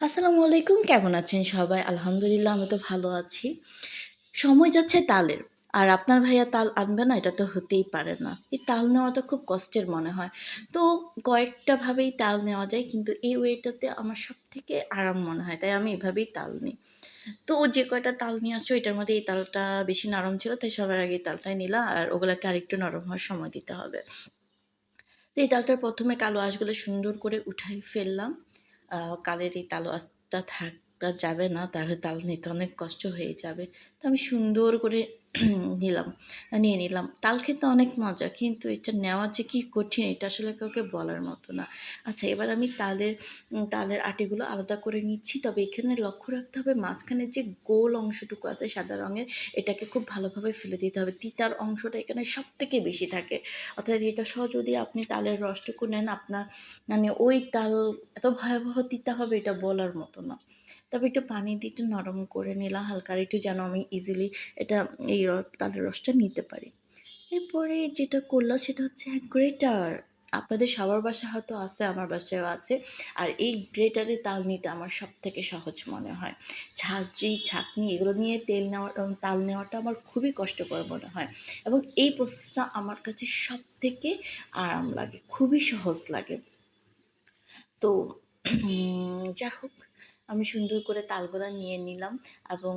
আসসালামু আলাইকুম, কেমন আছেন সবাই? আলহামদুলিল্লাহ, আমি তো ভালো আছি। সময় যাচ্ছে তালের। আর আপনার ভাইয়া তাল আনবে না, এটা তো হতেই পারে না। এই তাল নেওয়াটা খুব কষ্টের মনে হয়। তো কয়েকটা ভাবেই তাল নেওয়া যায়, কিন্তু এই ওয়েটাতে আমার সব থেকে আরাম মনে হয়, তাই আমি এভাবেই তাল নিই। তো ও যে কয়টা তাল নিয়ে আসছো এটার মধ্যে এই তালটা বেশি নরম ছিল, তাই সবার আগে তালটাই নিলাম, আর ওগুলোকে আরেকটু নরম হওয়ার সময় দিতে হবে। তো এই তালটার প্রথমে কালো আঁশগুলো সুন্দর করে উঠাই ফেললাম। কালের এই থাক থাকা যাবে না, তাহলে তাল নিতে অনেক কষ্ট হয়ে যাবে। তো আমি সুন্দর করে নিলাম, নিয়ে নিলাম। তাল খেতে অনেক মজা, কিন্তু এটা নেওয়া যে কী কঠিন, এটা আসলে কাউকে বলার মতো না। আচ্ছা এবার আমি তালের তালের আটিগুলো আলাদা করে নিচ্ছি, তবে এখানে লক্ষ্য রাখতে হবে মাঝখানে যে গোল অংশটুকু আছে সাদা রঙের, এটাকে খুব ভালোভাবে ফেলে দিতে হবে। তিতার অংশটা এখানে সব থেকে বেশি থাকে। অর্থাৎ এটা সহ যদি আপনি তালের রসটুকু নেন, আপনার মানে ওই তাল এত ভয়াবহ তিতা হবে এটা বলার মতো না। তবে একটু পানি দিয়ে একটু নরম করে নিলাম, হালকা একটু যেন আমি ইজিলি এটা এই তালের রসটা নিতে পারি। এরপরে যেটা করলাম সেটা হচ্ছে গ্রেটার আপনাদের সবার বাসায় হয়তো আছে, আমার বাসায়ও আছে। আর এই গ্রেটারে তাল নিতে আমার সব থেকে সহজ মনে হয়। ঝাঁঝরি, ছাঁকনি এগুলো নিয়ে তেল নেওয়া তাল নেওয়াটা আমার খুবই কষ্টকর মনে হয়। এবং এই প্রসেসটা আমার কাছে সব থেকে আরাম লাগে, খুবই সহজ লাগে। তো যাই হোক আমি সুন্দর করে তালগোলা নিয়ে নিলাম এবং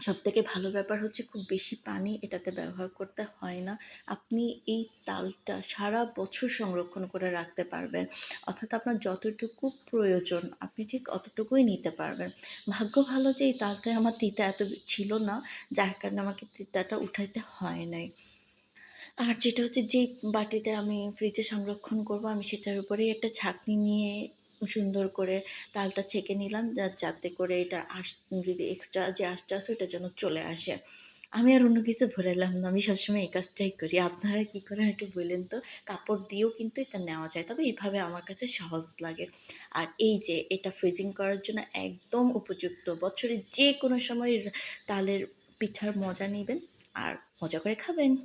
সব থেকে ভালো ব্যাপার হচ্ছে খুব বেশি পানি এটাতে ব্যবহার করতে হয় না। আপনি এই তালটা সারা বছর সংরক্ষণ করে রাখতে পারবেন। অর্থাৎ আপনার যতটুকু প্রয়োজন আপনি ঠিক অতটুকুই নিতে পারবেন। ভাগ্য ভালো যে এই তালটায় আমার তিতা এত ছিল না, যার কারণে আমাকে তিতাটা উঠাইতে হয় নাই। আর যেটা হচ্ছে যে বাটিতে আমি ফ্রিজে সংরক্ষণ করব, আমি সেটার উপরেই একটা ছাঁকনি নিয়ে সুন্দর করে তালটা ছেঁকে নিলাম যাতে করে এটা আশ যদি এক্সট্রা যে আশটা আছে ওটা যেন চলে আসে। আমি আর অন্য কিছু ভরাইলাম না, আমি সবসময় এই কাজটাই করি। আপনারা কী করেন একটু বললেন তো? কাপড় দিয়েও কিন্তু এটা নেওয়া যায়, তবে এইভাবে আমার কাছে সহজ লাগে। আর এই যে এটা ফ্রিজিং করার জন্য একদম উপযুক্ত। বছরের যে কোনো সময় তালের পিঠার মজা নেবেন আর মজা করে খাবেন।